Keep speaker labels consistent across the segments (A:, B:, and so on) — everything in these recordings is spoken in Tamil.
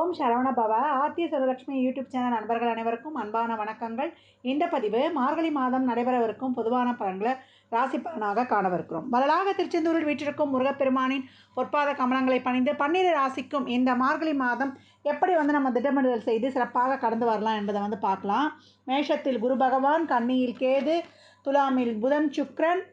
A: ஓம் சரவண பவ. ஆத்திய சரலட்சுமி யூடியூப் சேனல் நண்பர்கள் அனைவருக்கும் அன்பான வணக்கங்கள். இந்த பதிவு மார்கழி மாதம் நடைபெறவிருக்கும் பொதுவான பலன்களை ராசி பலனாக காணவிருக்கிறோம். வரலாக திருச்செந்தூரில் வீற்றிருக்கும் முருகப்பெருமானின் பொற்பாத கமலங்களை பணிந்து பன்னிரு ராசிக்கும் இந்த மார்கழி மாதம் எப்படி வந்து நம்ம திட்டமிடுதல் செய்து சிறப்பாக கடந்து வரலாம் என்பதை வந்து பார்க்கலாம். மேஷத்தில் குரு பகவான் கன்னியில் கேது துலாமில் புதன் சுக்ரன்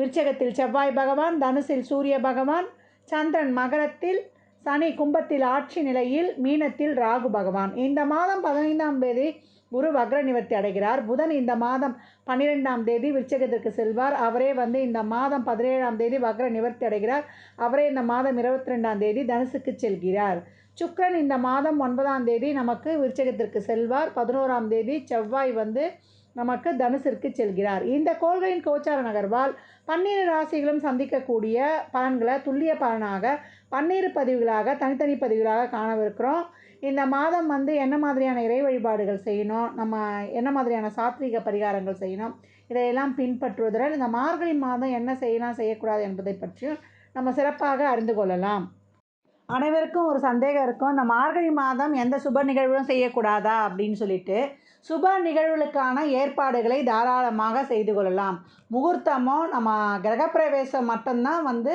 A: விருச்சகத்தில் செவ்வாய் பகவான் தனுசில் சூரிய பகவான் சந்திரன் மகரத்தில் சனி கும்பத்தில் ஆட்சி நிலையில் மீனத்தில் ராகு பகவான். இந்த மாதம் பதினைந்தாம் தேதி குரு வக்ர நிவர்த்தி அடைகிறார். புதன் இந்த மாதம் பன்னிரெண்டாம் தேதி விருச்சகத்திற்கு செல்வார். அவரே வந்து இந்த மாதம் பதினேழாம் தேதி வக்ர நிவர்த்தி அடைகிறார். அவரே இந்த மாதம் இருபத்தி ரெண்டாம் தேதி தனுசுக்கு செல்கிறார். சுக்ரன் இந்த மாதம் ஒன்பதாம் தேதி நமக்கு விருச்சகத்திற்கு செல்வார். பதினோராம் தேதி செவ்வாய் வந்து நமக்கு தனுசிற்கு செல்கிறார். இந்த கோள்களின் கோச்சார நகர்வால் பன்னிரு ராசிகளும் சந்திக்கக்கூடிய பலன்களை துல்லிய பலனாக பன்னிரு பதிவுகளாக தனித்தனி பதிவுகளாக காணவிருக்கிறோம். இந்த மாதம் வந்து என்ன மாதிரியான இறை வழிபாடுகள் செய்யணும்? நம்ம என்ன மாதிரியான சாத்வீக பரிகாரங்கள் செய்யணும்? இதையெல்லாம் பின்பற்றுவதுடன் இந்த மார்கழி மாதம் என்ன செய்யலாம் செய்யக்கூடாது என்பதை பற்றியும் நம்ம சிறப்பாக அறிந்து கொள்ளலாம். அனைவருக்கும் ஒரு சந்தேகம் இருக்கும். இந்த மார்கழி மாதம் எந்த சுப நிகழ்வும் செய்யக்கூடாதா? அப்படின்னு சொல்லிட்டு சுப நிகழ்வுகளுக்கான ஏற்பாடுகளை தாராளமாக செய்து கொள்ளலாம். முகூர்த்தமோ நம்ம கிரகப்பிரவேசம் மட்டும்தான் வந்து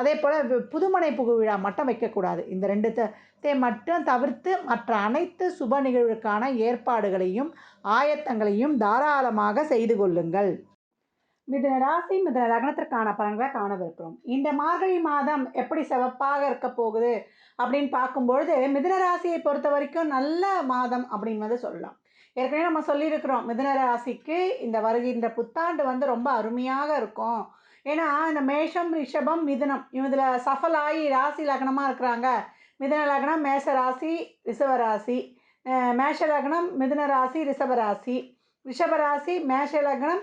A: அதே போல் புதுமனை புகு விழா மட்டும் வைக்கக்கூடாது. இந்த ரெண்டு தே மட்டும் தவிர்த்து மற்ற அனைத்து சுப நிகழ்வுக்கான ஏற்பாடுகளையும் ஆயத்தங்களையும் தாராளமாக செய்து கொள்ளுங்கள். மிதன ராசி மிதன லக்னத்திற்கான பலன்களை காணவிருக்கிறோம். இந்த மார்கழி மாதம் எப்படி சிவப்பாக இருக்க போகுது அப்படின்னு பார்க்கும்பொழுது மிதன ராசியை பொறுத்த வரைக்கும் நல்ல மாதம் அப்படின்னு வந்து சொல்லலாம். ஏற்கனவே நம்ம சொல்லியிருக்கிறோம் மிதன ராசிக்கு இந்த வருகின்ற புத்தாண்டு வந்து ரொம்ப அருமையாக இருக்கும். ஏன்னா இந்த மேஷம் ரிஷபம் மிதுனம். இதில் சஃபலாகி ராசி லக்னமாக இருக்கிறாங்க. மிதுன லக்னம் மேஷ ராசி ரிஷப ராசி. மேஷ லக்னம் மிதுன ராசி ரிஷப ராசி. ரிஷப ராசி மேஷ லக்னம்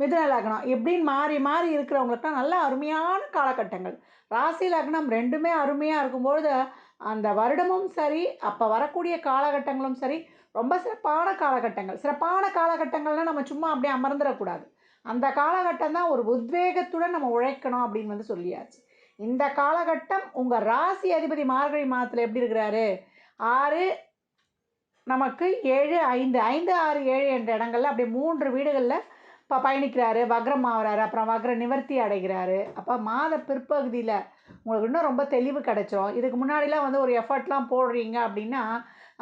A: மிதுன லக்னம். இப்படின்னு மாறி மாறி இருக்கிறவங்களுக்குலாம் நல்ல அருமையான காலகட்டங்கள். ராசி லக்னம் ரெண்டுமே அருமையாக இருக்கும்பொழுது அந்த வருடமும் சரி அப்போ வரக்கூடிய காலகட்டங்களும் சரி ரொம்ப சிறப்பான காலகட்டங்கள். சிறப்பான காலகட்டங்கள்னால் நம்ம சும்மா அப்படியே அமர்ந்துடக்கூடாது அந்த காலகட்டம் தான் ஒரு உத்வேகத்துடன் நம்ம உழைக்கணும் அப்படின்னு வந்து சொல்லியாச்சு. இந்த காலகட்டம் உங்கள் ராசி அதிபதி மார்கழி மாதத்தில் எப்படி இருக்கிறாரு? ஆறு நமக்கு ஏழு ஐந்து. ஐந்து ஆறு ஏழு என்ற இடங்கள்ல அப்படியே மூன்று வீடுகளில் இப்போ பயணிக்கிறாரு. வக்ரம் ஆகிறாரு அப்புறம் வக்ர நிவர்த்தி அடைகிறாரு. அப்போ மாத பிற்பகுதியில் உங்களுக்கு இன்னும் ரொம்ப தெளிவு கிடைச்சோம் இதுக்கு முன்னாடிலாம் வந்து ஒரு எஃபர்ட்லாம் போடுறீங்க அப்படின்னா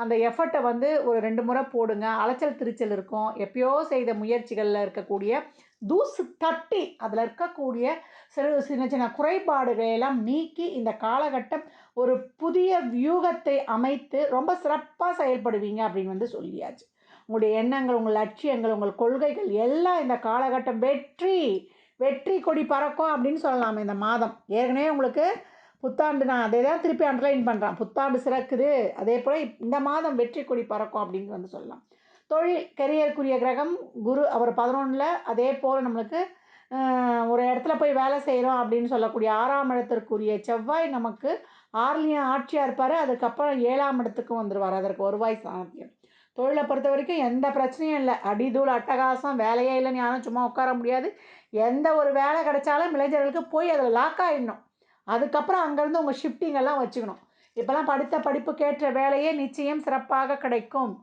A: அந்த எஃபர்ட்டை வந்து ஒரு ரெண்டு முறை போடுங்க. அலைச்சல் திருச்சல் இருக்கும். எப்பயோ செய்த முயற்சிகளில் இருக்கக்கூடிய தூசு தட்டி அதில் இருக்கக்கூடிய சிறு சின்ன சின்ன குறைபாடுகளை எல்லாம் நீக்கி இந்த காலகட்டம் ஒரு புதிய வியூகத்தை அமைத்து ரொம்ப சிறப்பாக செயல்படுவீங்க அப்படின்னு வந்து சொல்லியாச்சு. உங்களுடைய எண்ணங்கள் உங்கள் லட்சியங்கள் உங்கள் கொள்கைகள் எல்லாம் இந்த காலகட்டம் வெற்றி வெற்றி கொடி பறக்கும் அப்படின்னு சொல்லலாம் இந்த மாதம். ஏற்கனவே உங்களுக்கு புத்தாண்டு நான் அதே தான் திருப்பி அண்டர்லைன் பண்ணுறேன் புத்தாண்டு சிறக்குது. அதே போல் இந்த மாதம் வெற்றி கொடி பறக்கும் அப்படின்னு வந்து சொல்லலாம். தொழில் கெரியருக்குரிய கிரகம் குரு அவர் பதினொன்றில் அதே போல் நம்மளுக்கு ஒரு இடத்துல போய் வேலை செய்கிறோம் அப்படின்னு சொல்லக்கூடிய ஆறாம் இடத்திற்குரிய செவ்வாய் நமக்கு ஆறுலேயும் ஆட்சியாக இருப்பார். அதுக்கப்புறம் ஏழாம் இடத்துக்கும் வந்துடுவார் அதற்கு வருவாய் சாத்தியம். தொழிலை பொறுத்த வரைக்கும் எந்த பிரச்சனையும் இல்லை. அடிதூள் அட்டகாசம் வேலையே இல்லைன்னு யாரும் சும்மா உட்கார முடியாது. எந்த ஒரு வேலை கிடைச்சாலும் இளைஞர்களுக்கு போய் அதில் லாக் ஆகிடணும் அதுக்கப்புறம் அங்கேருந்து உங்கள் ஷிஃப்டிங் எல்லாம் வச்சுக்கணும். இப்போலாம் படித்த படிப்புக்கேற்ற வேலையே நிச்சயம் சிறப்பாக கிடைக்கும்.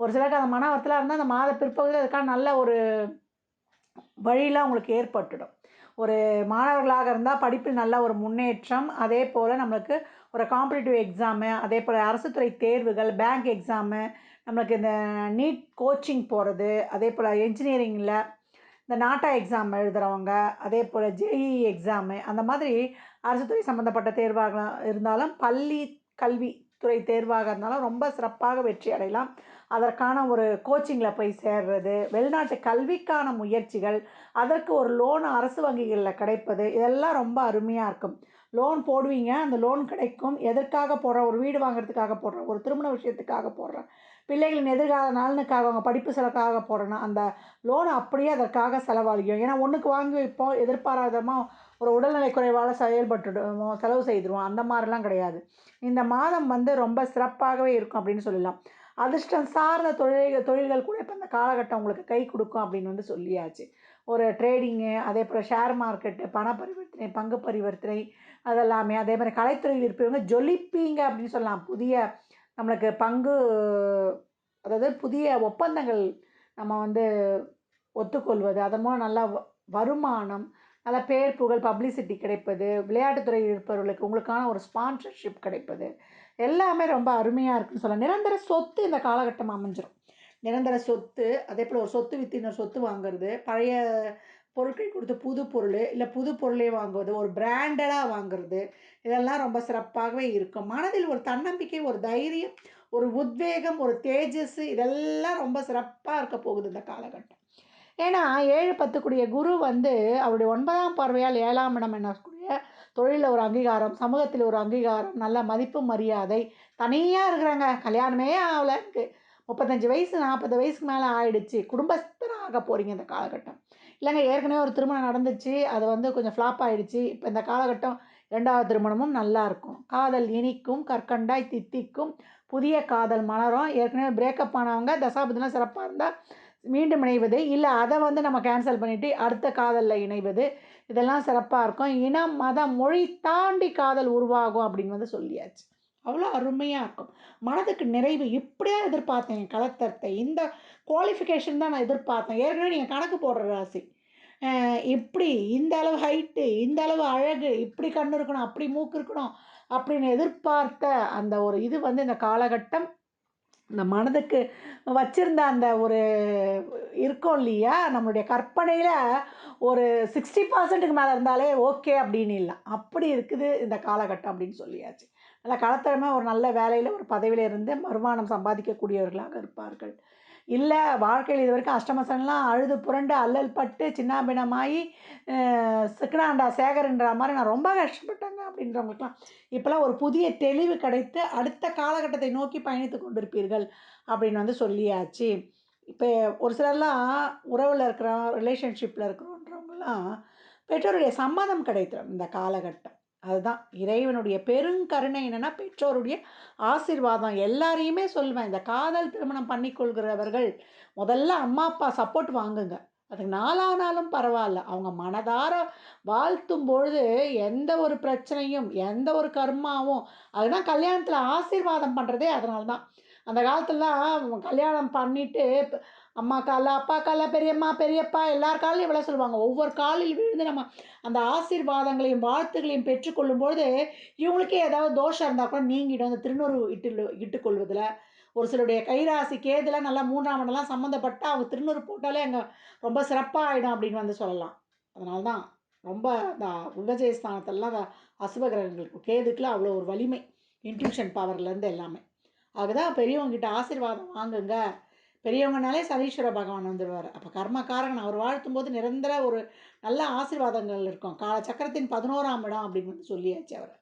A: ஒரு சிலருக்கு அந்த மன வருத்தலாக இருந்தால் அந்த மாத பிற்பகுதியில் அதுக்கான நல்ல ஒரு வழியெலாம் உங்களுக்கு ஏற்பட்டுடும். ஒரு மாணவர்களாக இருந்தால் படிப்பில் நல்ல ஒரு முன்னேற்றம் அதே போல் நம்மளுக்கு ஒரு காம்படிட்டிவ் எக்ஸாமு அதே போல் அரசுத்துறை தேர்வுகள் பேங்க் எக்ஸாமு நம்மளுக்கு இந்த நீட் கோச்சிங் போகிறது அதே போல் என்ஜினியரிங்கில் இந்த நாட்டா எக்ஸாம் எழுதுகிறவங்க அதே போல் ஜேஇ எக்ஸாமு அந்த மாதிரி அரசுத்துறை சம்மந்தப்பட்ட தேர்வாக இருந்தாலும் பள்ளி கல்வி துறை தேர்வாக இருந்தாலும் ரொம்ப சிறப்பாக வெற்றி அடையலாம். அதற்கான ஒரு கோச்சிங்கில் போய் சேர்றது வெளிநாட்டு கல்விக்கான முயற்சிகள் அதற்கு ஒரு லோன் அரசு வங்கிகளில் கிடைப்பது இதெல்லாம் ரொம்ப அருமையாக இருக்கும். லோன் போடுவீங்க அந்த லோன் கிடைக்கும். எதற்காக போடுற ஒரு வீடு வாங்குறதுக்காக போடுற ஒரு திருமண விஷயத்துக்காக போடுற பிள்ளைகளின் எதிர்கால நலனுக்காக அவங்க படிப்பு செலவுக்காக போடணும் அந்த லோன் அப்படியே அதற்காக செலவழிக்கும் ஏன்னா ஒன்றுக்கு வாங்கி வைப்போம் எதிர்பாராதமாக ஒரு உடல்நிலை குறைவால் செயல்பட்டுடுவோம் செலவு செய்துருவோம். அந்த மாதிரிலாம் கிடையாது. இந்த மாதம் வந்து ரொம்ப சிறப்பாகவே இருக்கும் அப்படின்னு சொல்லலாம் அதிர்ஷ்டம் சார்ந்த தொழில் தொழில்கள் கூட இப்போ இந்த காலகட்டம் உங்களுக்கு கை கொடுக்கும் அப்படின்னு வந்து சொல்லியாச்சு. ஒரு ட்ரேடிங்கு அதே போல் ஷேர் மார்க்கெட்டு பண பரிவர்த்தனை பங்கு பரிவர்த்தனை அதெல்லாமே. அதே மாதிரி கலைத்துறையில் இருப்பவங்க ஜொலிப்பீங்க அப்படின்னு சொல்லலாம். புதிய நம்மளுக்கு பங்கு அதாவது புதிய ஒப்பந்தங்கள் நம்ம வந்து ஒத்துக்கொள்வது. அதன் மூலம் நல்ல வ- வருமானம் நல்ல பேர் புகழ் பப்ளிசிட்டி கிடைப்பது விளையாட்டுத்துறையில் இருப்பவர்களுக்கு உங்களுக்கான ஒரு ஸ்பான்சர்ஷிப் கிடைப்பது. எல்லாமே ரொம்ப அருமையாக இருக்குன்னு சொல்லலாம். நிரந்தர சொத்து இந்த காலகட்டம் அமைஞ்சிரும். நிரந்தர சொத்து அதே போல் ஒரு சொத்து வித்து இன்னொரு சொத்து வாங்குறது பழைய பொருட்கள் கொடுத்து புது பொருள் இல்லை புது பொருளே வாங்குவது ஒரு பிராண்டடாக வாங்குறது இதெல்லாம் ரொம்ப சிறப்பாகவே இருக்கும். மனதில் ஒரு தன்னம்பிக்கை ஒரு தைரியம் ஒரு உத்வேகம் ஒரு தேஜஸ் இதெல்லாம் ரொம்ப சிறப்பாக இருக்க போகுது இந்த காலகட்டம். ஏன்னா ஏழு பத்துக்குரிய குரு வந்து அவருடைய ஒன்பதாம் பார்வையால் ஏழாம் இடம் என்னக்கூடிய தொழிலில் ஒரு அங்கீகாரம் சமூகத்தில் ஒரு அங்கீகாரம் நல்ல மதிப்பு மரியாதை தனியாக இருக்கிறாங்க. கல்யாணமே ஆகல இருக்குது முப்பத்தஞ்சு வயசு நாற்பது வயசுக்கு மேலே ஆயிடுச்சு. குடும்பஸ்தராக ஆக போகிறீங்க இந்த காலகட்டம். இல்லைங்க ஏற்கனவே ஒரு திருமணம் நடந்துச்சு. அது வந்து கொஞ்சம் ஃப்ளாப் ஆகிடுச்சு இப்போ இந்த காலகட்டம் ரெண்டாவது திருமணமும் நல்லா இருக்கும். காதல் இனிக்கும் கற்கண்டாய் தித்திக்கும் புதிய காதல் மலரும். ஏற்கனவே பிரேக்கப் ஆனவங்க தசாபதிலாம் சிறப்பாக இருந்தால் மீண்டும் இணைவது. இல்லை அதை வந்து நம்ம கேன்சல் பண்ணிவிட்டு அடுத்த காதலில் இணைவது. இதெல்லாம் சிறப்பாக இருக்கும். இனம் மதம் மொழி தாண்டி காதல் உருவாகும் அப்படின்னு வந்து சொல்லியாச்சு. அவ்வளோ அருமையாக இருக்கும். மனதுக்கு நிறைவு. இப்படியே எதிர்பார்த்தேன் கலத்தரத்தை இந்த குவாலிஃபிகேஷன் தான் நான் எதிர்பார்த்தேன். ஏற்கனவே நீங்கள் கணக்கு போடுற ராசி. இப்படி இந்த அளவு ஹைட்டு இந்த அளவு அழகு இப்படி கண்ணு இருக்கணும் அப்படி மூக்கு இருக்கணும் அப்படின்னு எதிர்பார்த்த அந்த ஒரு இது வந்து இந்த காலகட்டம் இந்த மனதுக்கு வச்சிருந்த அந்த ஒரு இருக்கோம் இல்லையா? நம்மளுடைய கற்பனையில் ஒரு சிக்ஸ்டி பர்சன்ட்டுக்கு மேலே இருந்தாலே ஓகே அப்படின்னு இல்லை. அப்படி இருக்குது இந்த காலகட்டம் அப்படின்னு சொல்லியாச்சு. நல்ல களத்திறமை ஒரு நல்ல வேலையில் ஒரு பதவியில் இருந்து வருமானம் சம்பாதிக்கக்கூடியவர்களாக இருப்பார்கள். இல்லை வாழ்க்கையில் இது வரைக்கும் அஷ்டமசன்லாம் அழுது புரண்டு அல்லல் பட்டு சின்னாபினமாகி சிக்கனாண்டா சேகர்ன்ற மாதிரி நான் ரொம்ப கஷ்டப்பட்டேங்க அப்படின்றவங்களுக்குலாம் இப்போலாம் ஒரு புதிய தெளிவு கிடைத்து அடுத்த காலகட்டத்தை நோக்கி பயணித்து கொண்டிருப்பீர்கள் அப்படின்னு வந்து சொல்லியாச்சு. இப்போ ஒரு சிலர்லாம் உறவில் இருக்கிறோம் ரிலேஷன்ஷிப்பில் இருக்கிறோன்றவங்களாம் பெற்றோருடைய சம்மதம் கிடைத்திடும் இந்த காலகட்டம். அதுதான். இறைவனுடைய பெருங்கருணை என்னென்னா பெற்றோருடைய ஆசீர்வாதம். எல்லாரையுமே சொல்லுவேன் இந்த காதல் திருமணம் பண்ணிக்கொள்கிறவர்கள் முதல்ல அம்மா அப்பா சப்போர்ட் வாங்குங்க. அதுக்கு நாளானாலும் பரவாயில்ல. அவங்க மனதார வாழ்த்தும் பொழுது எந்த ஒரு பிரச்சனையும் எந்த ஒரு கர்மாவும் அதுதான் கல்யாணத்தில் ஆசீர்வாதம் பண்ணுறதே அதனால தான் அந்த காலத்துலலாம் கல்யாணம் பண்ணிவிட்டு அம்மா கால அப்பா கால பெரியம்மா பெரியப்பா எல்லார் காலையும் இவ்வளோ சொல்லுவாங்க. ஒவ்வொரு காலில் விழுந்து நம்ம அந்த ஆசீர்வாதங்களையும் வாழ்த்துகளையும் பெற்றுக்கொள்ளும்பொழுது இவங்களுக்கே ஏதாவது தோஷம் இருந்தால் கூட நீங்கிடும். அந்த திருநூறு இட்டு இட்டுக்கொள்வதில். ஒரு சிலருடைய கைராசி கேதில் நல்லா மூன்றாம் இடம்லாம் சம்மந்தப்பட்ட அவங்க திருநூறு போட்டாலே அங்கே ரொம்ப சிறப்பாக ஆகிடும் அப்படின்னு வந்து சொல்லலாம். அதனால தான் ரொம்ப அந்த விபஜயஸ்தானத்திலலாம் அந்த அசுப கிரகங்களுக்கு கேதுக்குலாம் அவ்வளோ ஒரு வலிமை இன்ட்யூஷன் பவர்லேருந்து எல்லாமே. அதுதான் பெரியவங்ககிட்ட ஆசீர்வாதம் வாங்குங்க. பெரியவங்கனாலே சனீஸ்வர பகவான் வந்துடுவார். அப்போ கர்மகாரகன் அவர் வாழ்த்தும் போது நிரந்தர ஒரு நல்ல ஆசீர்வாதங்கள் இருக்கும். கால சக்கரத்தின் பதினோராம் இடம் அப்படின்னு வந்து சொல்லியாச்சு அவர்.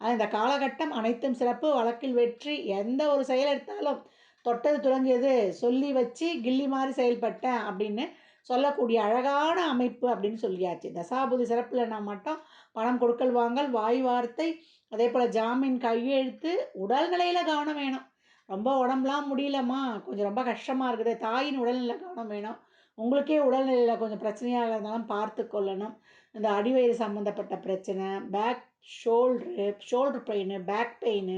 A: ஆனால் இந்த காலகட்டம் அனைத்தும் சிறப்பு வழக்கில் வெற்றி எந்த ஒரு செயல் எடுத்தாலும் தொட்டது துலங்கியது சொல்லி வச்சு கில்லி மாதிரி செயல்பட்டேன் அப்படின்னு சொல்லக்கூடிய அழகான அமைப்பு அப்படின்னு சொல்லியாச்சு. தசாபுதி சிறப்புலனா மட்டும்? பணம் கொடுக்கல் வாங்கல் வாய் வார்த்தை அதே போல் ஜாமீன் கையெழுத்து உடல்நிலையில் கவனம் வேணும். ரொம்ப உடம்புலாம் முடியலம்மா. கொஞ்சம் ரொம்ப கஷ்டமாக இருக்குது. தாயின் உடல்நிலை கவனம் வேணும். உங்களுக்கே உடல்நிலையில் கொஞ்சம் பிரச்சனையாக இருந்தாலும் பார்த்து கொள்ளணும். இந்த அடிவயிறு சம்மந்தப்பட்ட பிரச்சனை back shoulder shoulder pain back pain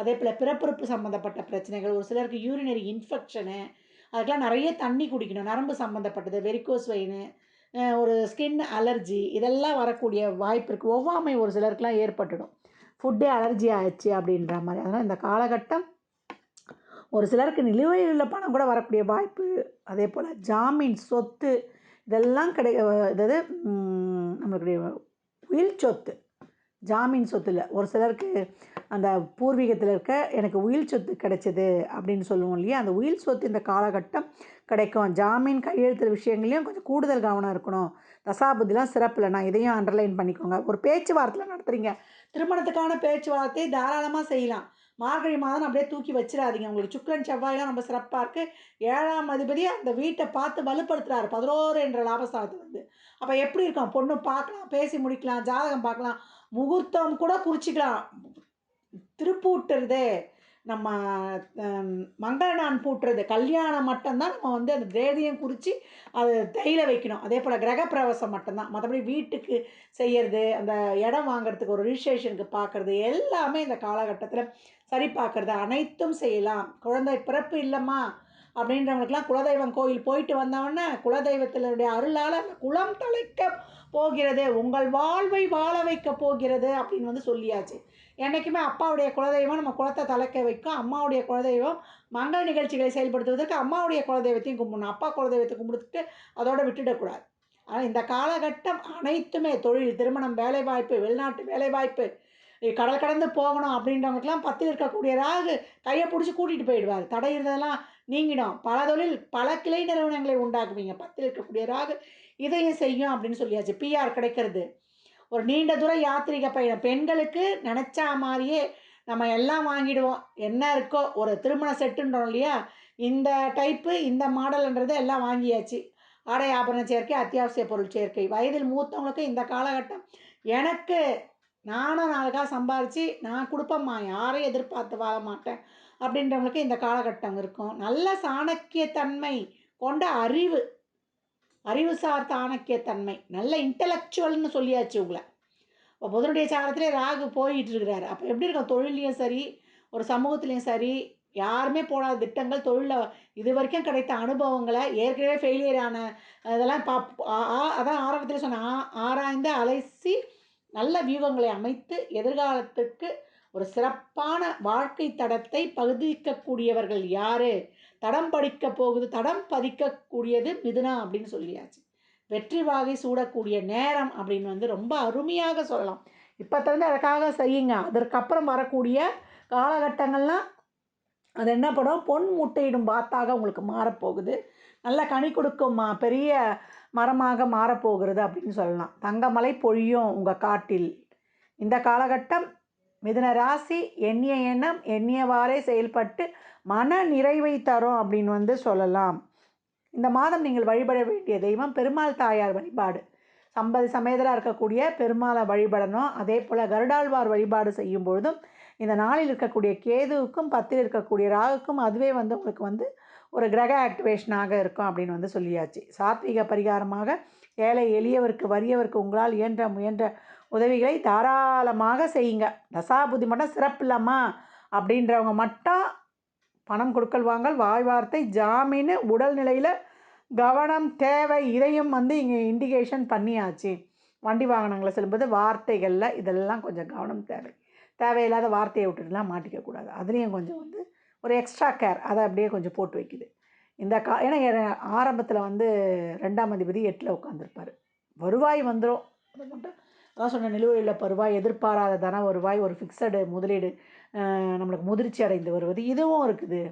A: அதே போல் பிறப்புறுப்பு சம்மந்தப்பட்ட பிரச்சனைகள் ஒரு சிலருக்கு யூரினரி இன்ஃபெக்ஷனு அதுக்கெலாம் நிறைய தண்ணி குடிக்கணும். நரம்பு சம்மந்தப்பட்டது வெரிகோஸ் வெயின் ஒரு ஸ்கின் அலர்ஜி இதெல்லாம் வரக்கூடிய வாய்ப்பு இருக்குது ஒவ்வாமை ஒரு சிலருக்குலாம் ஏற்பட்டுடும். ஃபுட்டே அலர்ஜி ஆயிடுச்சு அப்படின்ற மாதிரி. அதனால் இந்த காலகட்டம் ஒரு சிலருக்கு நிலுவையில் உள்ள பணம் கூட வரக்கூடிய வாய்ப்பு. அதே போல் ஜாமீன் சொத்து இதெல்லாம் கிடை அதாவது நம்மளுடைய உயில் சொத்து. ஜாமீன் சொத்தில் ஒரு சிலருக்கு அந்த பூர்வீகத்தில் இருக்க எனக்கு உயில் சொத்து கிடைச்சது அப்படின்னு சொல்லுவோம் இல்லையா? அந்த உயில் சொத்து இந்த காலகட்டம் கிடைக்கும். ஜாமீன் கையெழுத்து விஷயங்களையும் கொஞ்சம் கூடுதல் கவனம் இருக்கணும். தசாபுத்திலாம் சிறப்பு இல்லை. நான் இதையும் அண்டர்லைன் பண்ணிக்கோங்க. ஒரு பேச்சுவார்த்தையில் நடத்துகிறீங்க திருமணத்துக்கான பேச்சுவார்த்தை தாராளமாக செய்யலாம். மார்கழி மாதம் அப்படியே தூக்கி வச்சிடாதீங்க. உங்களுக்கு சுக்கிரன் செவ்வாயெல்லாம் ரொம்ப சிறப்பாக இருக்குது ஏழாம் அதிபதி அந்த வீட்டை பார்த்து வலுப்படுத்துகிறாரு பதினோரு என்ற லாபஸ்தானத்தை வந்து. அப்போ எப்படி இருக்கும்? பொண்ணு பார்க்கலாம் பேசி முடிக்கலாம் ஜாதகம் பார்க்கலாம். முகூர்த்தம் கூட குறிச்சிக்கலாம். திருப்பூட்டுறதே. நம்ம ஹம், மங்களநான் பூட்டுறது கல்யாணம் மட்டும்தான் நம்ம வந்து அந்த தேதியும் குறித்து அது தையில வைக்கணும். அதே போல் கிரகப்பிரவேசம் மட்டும்தான். மற்றபடி வீட்டுக்கு செய்கிறது அந்த இடம் வாங்குறதுக்கு ஒரு ரிஜிஸ்ட்ரேஷனுக்கு பார்க்குறது எல்லாமே இந்த காலகட்டத்தில் சரி பார்க்குறது அனைத்தும் செய்யலாம். குழந்தை பிறப்பு இல்லைம்மா அப்படின்றவங்களுக்குலாம் குலதெய்வம் கோயில் போயிட்டு வந்தவொடனே குலதெய்வத்தினுடைய அருளால் அந்த குலம் தலைக்க போகிறது உங்கள் வாழ்வை வாழ வைக்க போகிறது அப்படின்னு வந்து சொல்லியாச்சு. என்றைக்குமே அப்பாவுடைய குலதெய்வம் நம்ம குலத்தை தலைக்க வைக்கும். அம்மாவுடைய குலதெய்வம் மங்கள நிகழ்ச்சிகளை செயல்படுத்துவதற்கு அம்மாவுடைய குலதெய்வத்தையும் கும்பிடணும். அப்பா குலதெய்வத்தை கும்பிடுத்துட்டு அதோடு விட்டுடக்கூடாது. ஆனால் இந்த காலகட்டம் அனைத்துமே தொழில் திருமணம் வேலைவாய்ப்பு வெளிநாட்டு வேலைவாய்ப்பு கடல் கடந்து போகணும் அப்படின்றவங்களுக்குலாம் பத்தில் இருக்கக்கூடிய ராகு கையை பிடிச்சி கூட்டிகிட்டு போயிடுவார். தடை இருந்ததெல்லாம் நீங்கிடும். பல தொழில் பல கிளை நிறுவனங்களை உண்டாக்குவீங்க. பத்தில் இருக்கக்கூடிய ராகு இதையும் செய்யும் அப்படின்னு சொல்லியாச்சு. பிஆர் கிடைக்கிறது. ஒரு நீண்ட தூர யாத்திரிக பயணம். பெண்களுக்கு நினச்சா மாதிரியே நம்ம எல்லாம் வாங்கிடுவோம். என்ன இருக்கோ ஒரு திருமண செட்டுன்றோம் இல்லையா? இந்த டைப்பு இந்த மாடல்ன்றது எல்லாம் வாங்கியாச்சு. ஆடை ஆபரண சேர்க்கை அத்தியாவசிய பொருள் சேர்க்கை. வயதில் மூத்தவங்களுக்கு இந்த காலகட்டம். எனக்கு நானும் நாளுக்காக சம்பாரித்து நான் கொடுப்பம்மா யாரையும் எதிர்பார்த்து வாழ மாட்டேன் அப்படின்றவங்களுக்கு இந்த காலகட்டம் இருக்கும். நல்ல சாணக்கியத்தன்மை கொண்ட அறிவு அறிவுசார் சாணக்கியத்தன்மை நல்ல இன்டலெக்சுவல்னு சொல்லியாச்சு உங்களை இப்போ புதனுடைய சாரத்திலே ராகு போயிட்டு இருக்கிறாரு. அப்போ எப்படி இருக்கும்? தொழிலையும் சரி ஒரு சமூகத்துலேயும் சரி யாருமே போடாத திட்டங்கள் தொழிலில் இது வரைக்கும் கிடைத்த அனுபவங்களை ஏற்கனவே ஃபெயிலியர் ஆன இதெல்லாம் பாப் ஆ- அதான் ஆரம்பத்தில் சொன்ன ஆ- ஆராய்ந்து அலைசி நல்ல வியூகங்களை அமைத்து எதிர்காலத்துக்கு ஒரு சிறப்பான வாழ்க்கை தடத்தை பகுதிக்கக்கூடியவர்கள் யார்? தடம் படிக்க போகுது தடம் பதிக்கக்கூடியது மிதுனா அப்படின்னு சொல்லியாச்சு. வெற்றி வாகை சூடக்கூடிய நேரம் அப்படின்னு வந்து ரொம்ப அருமையாக சொல்லலாம். இப்போ திறந்து அதற்காக செய்யுங்க. அதற்கப்புறம் வரக்கூடிய காலகட்டங்கள்லாம் அது என்ன பண்ணும் பொன் முட்டையிடும் பாத்தாக உங்களுக்கு மாறப்போகுது. நல்ல கனி கொடுக்கும் பெரிய மரமாக மாறப்போகிறது அப்படின்னு சொல்லலாம். தங்கமலை பொழியும் உங்கள் காட்டில். இந்த காலகட்டம் மிதுன ராசி எண்ணிய எண்ணம் எண்ணியவாறே செயல்பட்டு மன நிறைவை தரும் அப்படின்னு வந்து சொல்லலாம். இந்த மாதம் நீங்கள் வழிபட வேண்டிய தெய்வம் பெருமாள் தாயார் வழிபாடு. சம்பது சமேதராக இருக்கக்கூடிய பெருமாளை வழிபடணும். அதே போல் கருடாழ்வார் வழிபாடு செய்யும் பொழுதும் இந்த நாளில் இருக்கக்கூடிய கேதுவுக்கும் பத்தில் இருக்கக்கூடிய ராகுக்கும் அதுவே வந்து உங்களுக்கு வந்து ஒரு கிரக ஆக்டிவேஷனாக இருக்கும் அப்படின்னு வந்து சொல்லியாச்சு. சாத்விக பரிகாரமாக ஏழை எளியவருக்கு வறியவருக்கு உங்களால் இயன்ற முயன்ற உதவிகளை தாராளமாக செய்யுங்க. தசாபுதி மட்டும் சிறப்பு இல்லாமா அப்படின்றவங்க மட்டும் பணம் கொடுக்கல் வாங்கல் வாய் வார்த்தை ஜாமீன் உடல்நிலையில் கவனம் தேவை இதையும் வந்து இங்கே இண்டிகேஷன் பண்ணியாச்சு. வண்டி வாகனங்களை செல்லும்போது வார்த்தைகளில் இதெல்லாம் கொஞ்சம் கவனம் தேவை. தேவையில்லாத வார்த்தையை விட்டுட்டுலாம் மாட்டிக்கக்கூடாது. அதுலேயும் கொஞ்சம் வந்து ஒரு எக்ஸ்ட்ரா கேர் அதை அப்படியே கொஞ்சம் போட்டு வைக்குது. இந்த கா ஏன்னா ஆரம்பத்தில் வந்து ரெண்டாம் அதிபதி எட்டில் உட்காந்துருப்பார் வருவாய் வந்துடும் அதை மட்டும் அதான் சொன்ன நிலுவையில் வருவாய் எதிர்பாராத தன வருவாய் ஒரு ஃபிக்ஸடு முதலீடு நம்மளுக்கு முதிர்ச்சி அடைந்து வருவது இதுவும் இருக்குது.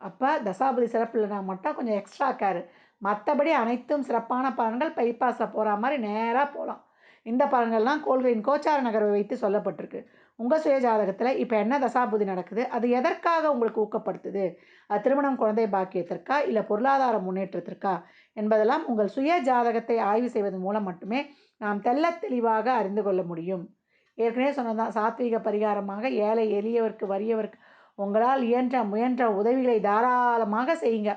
A: அப்போ தசாபதி சிறப்பில்லைனா மட்டும் கொஞ்சம் எக்ஸ்ட்ரா கேர் மற்றபடி அனைத்தும் சிறப்பான பலன்கள் பைபாஸில் போகிற மாதிரி நேராக போகலாம் இந்த பலன்கள்லாம் கோள்களின் கோச்சார நகரை வைத்து சொல்லப்பட்டிருக்கு. உங்கள் சுய ஜாதகத்தில் இப்போ என்ன தசாபுதி நடக்குது? அது எதற்காக உங்களுக்கு ஊக்கப்படுத்துது? அது திருமணம் குழந்தை பாக்கியத்திற்கா? இல்லை பொருளாதார முன்னேற்றத்திற்கா? என்பதெல்லாம் உங்கள் சுய ஜாதகத்தை ஆய்வு செய்வதன் மூலம் மட்டுமே நாம் தெல்ல தெளிவாக அறிந்து கொள்ள முடியும். ஏற்கனவே சொன்னதான் சாத்வீக பரிகாரமாக ஏழை எளியவருக்கு வறியவருக்கு உங்களால் இயன்ற முயன்ற உதவிகளை தாராளமாக செய்யுங்க.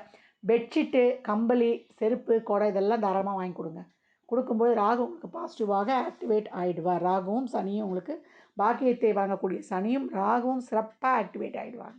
A: பெட்ஷீட்டு கம்பளி செருப்பு கொடை இதெல்லாம் தாராளமாக வாங்கி கொடுங்க. கொடுக்கும்போது ராகு உங்களுக்கு பாசிட்டிவாக ஆக்டிவேட் ஆகிடுவார் ராகுவும் சனியும் உங்களுக்கு பாக்கியத்தை வாங்கக்கூடிய சனியும் ராகுவும் சிறப்பாக ஆக்டிவேட் ஆகிடுவாங்க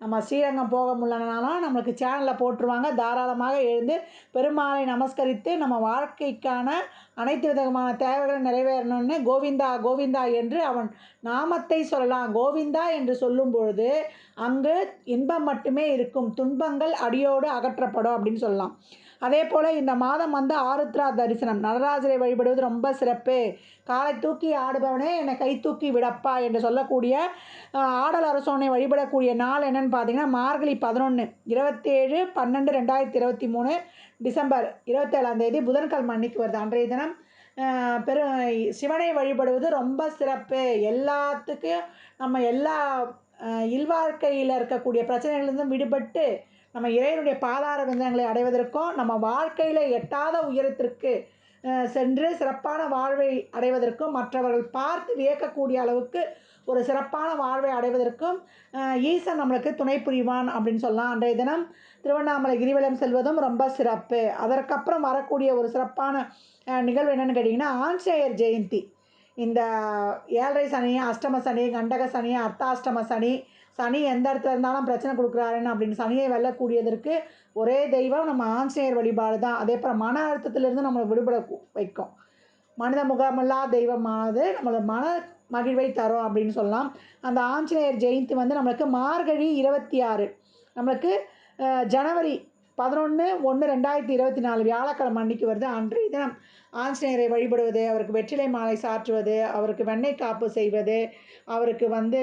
A: நம்ம ஸ்ரீரங்கம் போக முடியலனாலும் நம்மளுக்கு சேனலில் போட்டுருவாங்க. தாராளமாக எழுந்து பெருமாளை நமஸ்கரித்து நம்ம வாழ்க்கைக்கான அனைத்து விதமான தேவைகளை நிறைவேறணும்னு கோவிந்தா கோவிந்தா என்று அவன் நாமத்தை சொல்லலாம். கோவிந்தா என்று சொல்லும் பொழுது அங்கு இன்பம் மட்டுமே இருக்கும். துன்பங்கள் அடியோடு அகற்றப்படும் அப்படின்னு சொல்லலாம். அதே போல் இந்த மாதம் வந்து ஆருத்ரா தரிசனம். நடராஜரை வழிபடுவது ரொம்ப சிறப்பு. காலை தூக்கி ஆடுபவனே என்னை கை தூக்கி விடப்பா என்று சொல்லக்கூடிய ஆடல் அரசோனை வழிபடக்கூடிய நாள் என்னன்னு பார்த்தீங்கன்னா மார்கழி பதினொன்று இருபத்தேழு பன்னெண்டு ரெண்டாயிரத்தி இருபத்தி மூணு டிசம்பர் இருபத்தேழாம் தேதி புதன்கிழமை அன்னைக்கு வருது. அன்றைய தினம் பெரு சிவனை வழிபடுவது ரொம்ப சிறப்பு. எல்லாத்துக்கும் நம்ம எல்லா இல்வாழ்க்கையில் இருக்கக்கூடிய பிரச்சனைகளிலிருந்தும் விடுபட்டு நம்ம இறைவனுடைய பாதார விந்தங்களை அடைவதற்கும் நம்ம வாழ்க்கையில் எட்டாத உயரத்திற்கு சென்று சிறப்பான வாழ்வை அடைவதற்கும் மற்றவர்கள் பார்த்து வியக்கக்கூடிய அளவுக்கு ஒரு சிறப்பான வாழ்வை அடைவதற்கும் ஈசன் நம்மளுக்கு துணை புரிவான் அப்படின்னு சொல்லலாம். அன்றைய தினம் திருவண்ணாமலை கிரிவலம் செல்வதும் ரொம்ப சிறப்பு. அதற்கப்புறம் வரக்கூடிய ஒரு சிறப்பான நிகழ்வு என்னென்னு கேட்டிங்கன்னா ஆஞ்சநேயர் ஜெயந்தி. இந்த ஏழரை சனி அஷ்டம சனி கண்டக சனி அர்த்தாஷ்டம சனி சனி எந்த இடத்துல இருந்தாலும் பிரச்சனை கொடுக்குறாருன்னு அப்படின்னு சனியை வெல்லக்கூடியதற்கு ஒரே தெய்வம் நம்ம ஆஞ்சநேயர் வழிபாடு தான். அதே போல் மன அழுத்தத்திலிருந்து நம்மளை விடுபட வைக்கும். மனித முகமில்லா தெய்வமானது நம்மளை மன மகிழ்வை தரும் அப்படின்னு சொல்லலாம். அந்த ஆஞ்சநேயர் ஜெயந்தி வந்து நம்மளுக்கு மார்கழி இருபத்தி ஆறு. நம்மளுக்கு ஜனவரி பதினொன்று ஒன்று ரெண்டாயிரத்தி இருபத்தி நாலு வியாழக்கிழமை அன்னைக்கு வருது. அன்றைய தினம் ஆஞ்சநேயரை வழிபடுவது அவருக்கு வெற்றிலை மாலை சாற்றுவது அவருக்கு வெண்ணெய் காப்பு செய்வது அவருக்கு வந்து